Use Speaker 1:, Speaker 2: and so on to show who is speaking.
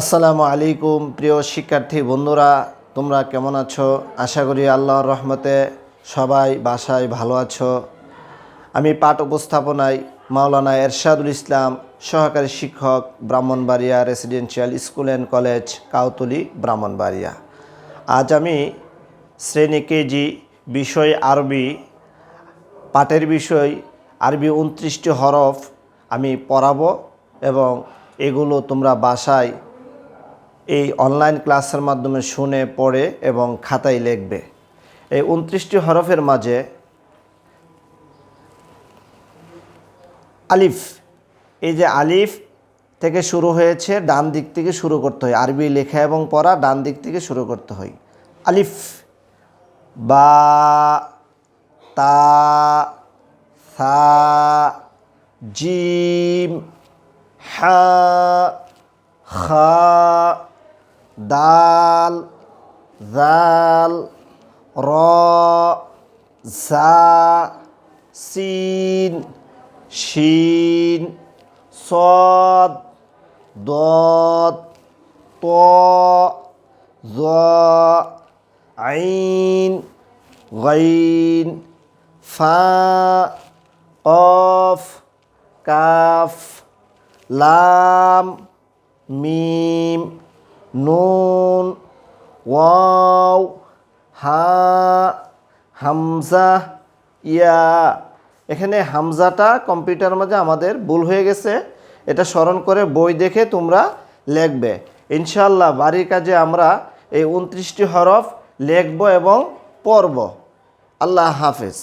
Speaker 1: আসসালামু আলাইকুম, প্রিয় শিক্ষার্থী বন্ধুরা, তোমরা কেমন আছো? আশা করি আল্লাহর রহমতে সবাই বাসায় ভালো আছো। আমি পাঠ উপস্থাপনায় মাওলানা এরশাদুল ইসলাম, সহকারী শিক্ষক, Brahmanbaria residential school and college, Kautali, Brahmanbaria. আজ আমি শ্রেণি কেজি বিষয় আরবি, পাঠের বিষয় আরবি উনত্রিশটি হরফ আমি পড়াবো এবং এগুলো তোমরা বাসায় এই অনলাইন ক্লাসের মাধ্যমে শুনে, পড়ে এবং খাতায় লিখবে। এই উনত্রিশটি হরফের মাঝে আলিফ, এই যে আলিফ থেকে শুরু হয়েছে, ডান দিক থেকে শুরু করতে হয়। আরবি লেখা এবং পড়া ডান দিক থেকে শুরু করতে হয়। আলিফ, বা, তা, সা, জিম, হা, খা দাল, জাল, র সা সিন, শিন, সদ, দদ, ত, জ, আইন, গাইন, ফা অফ কাফ, লাম, মিম নুন ওয়াও হা হামজা ইয়া এখানে হামজাটা কম্পিউটার মাঝে আমাদের ভুল হয়ে গেছে। এটা স্মরণ করে বই দেখে তোমরা লিখবে। ইনশাল্লাহ বাড়ির কাজে আমরা এই উনত্রিশটি হরফ লিখব এবং পড়ব। আল্লাহ হাফেজ।